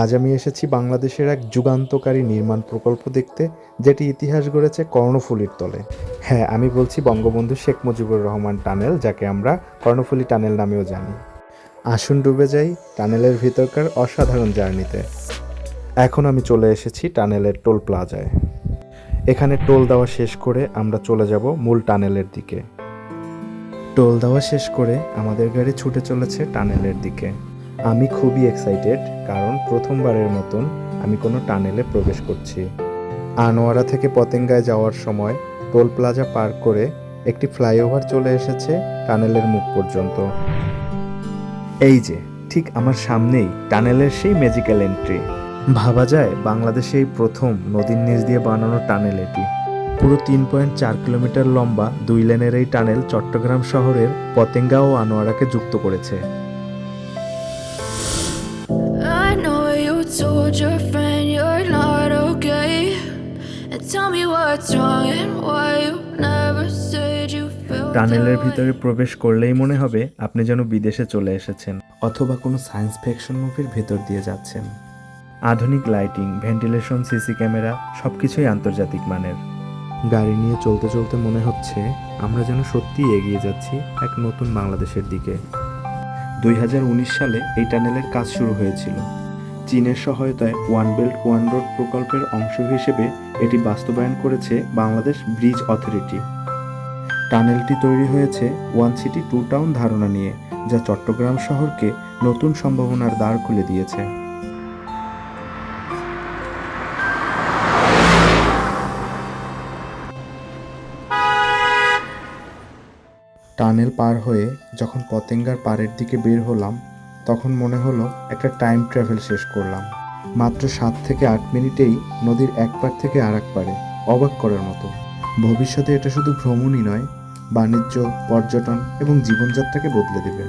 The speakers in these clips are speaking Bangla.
আজ আমি এসেছি বাংলাদেশের এক যুগান্তকারী নির্মাণ প্রকল্প দেখতে, যেটি ইতিহাস গড়েছে কর্ণফুলীর তলে। হ্যাঁ আমি বলছি বঙ্গবন্ধু শেখ মুজিবুর রহমান টানেল, যাকে আমরা কর্ণফুলী টানেল নামেও জানি। আসুন ডুবে যাই টানেলের ভিতরকার অসাধারণ জার্নিতে। এখন আমি চলে এসেছি টানেলের টোল প্লাজায়। এখানে টোল দেওয়া শেষ করে আমরা চলে যাব মূল টানেলের দিকে। টোল দেওয়া শেষ করে আমাদের গাড়ি ছুটে চলেছে টানেলের দিকে। আমি খুবই এক্সাইটেড কারণ প্রথমবারের মতন আমি কোনো টানেলে প্রবেশ করছি। আনোয়ারা থেকে পতেঙ্গায় যাওয়ার সময় টোল প্লাজা পার করে একটি ফ্লাইওভার চলে এসেছে টানেলের মুখ পর্যন্ত। এই যে, ঠিক আমার সামনেই টানেলের সেই ম্যাজিক্যাল এন্ট্রি ভাবা যায় বাংলাদেশে এই প্রথম নদীর নিচ দিয়ে বানানো টানেল এটি। পুরো তিন পয়েন্ট চার কিলোমিটার লম্বা দুই লেনের এই টানেল চট্টগ্রাম শহরের পতেঙ্গা ও আনোয়ারাকে যুক্ত করেছে। Told your friend you're not okay. And tell me what's wrong and why you never said you felt টানেলের. ভিতরে প্রবেশ করলেই মনে হবে আপনি যেন বিদেশে চলে এসেছেন। অথবা কোনো সায়েন্স ফিকশন মুভির ভেতর দিয়ে যাচ্ছেন। আধুনিক লাইটিং ভেন্টিলেশন সিসি ক্যামেরা সবকিছুই আন্তর্জাতিক মানের। গাড়ি নিয়ে চলতে চলতে মনে হচ্ছে আমরা যেন সত্যিই এগিয়ে যাচ্ছি এক নতুন বাংলাদেশের দিকে। দুই হাজার উনিশ সালে এই টানেলের কাজ শুরু হয়েছিল। চীনের সহায়তায় ওয়ান বেল্ট ওয়ান রোড প্রকল্পের অংশ হিসেবে এটি বাস্তবায়ন করেছে বাংলাদেশ ব্রিজ অথরিটি। টানেলটি তৈরি হয়েছে ওয়ান সিটি টু টাউন ধারণা নিয়ে, যা চট্টগ্রাম শহরকে নতুন সম্ভাবনার দ্বার খুলে দিয়েছে। টানেল পার হয়ে যখন পতেঙ্গার পাড়ের দিকে বের হলাম তখন মনে হলো একটা টাইম ট্রাভেল শেষ করলাম। মাত্র সাত থেকে আট মিনিটেই নদীর এক পার থেকে আর এক পারে, অবাক করার মতো। ভবিষ্যতে এটা শুধু ভ্রমণই নয়, বাণিজ্য, পর্যটন এবং জীবনযাত্রাকে বদলে দেবে।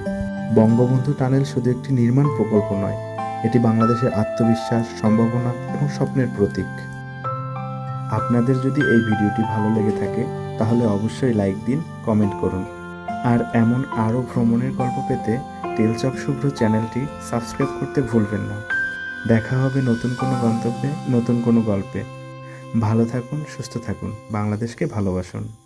বঙ্গবন্ধু টানেল শুধু একটি নির্মাণ প্রকল্প নয়, এটি বাংলাদেশের আত্মবিশ্বাস, সম্ভাবনা এবং স্বপ্নের প্রতীক। আপনাদের যদি এই ভিডিওটি ভালো লেগে থাকে, তাহলে অবশ্যই লাইক দিন, কমেন্ট করুন। আর এমন আরও ভ্রমণের গল্প পেতে টেলস শুভ্র চ্যানেলটি সাবস্ক্রাইব করতে ভুলবেন না। দেখা হবে নতুন কোনো গন্তব্যে, নতুন কোনো গল্পে। ভালো থাকুন, সুস্থ থাকুন। বাংলাদেশকে ভালোবাসুন।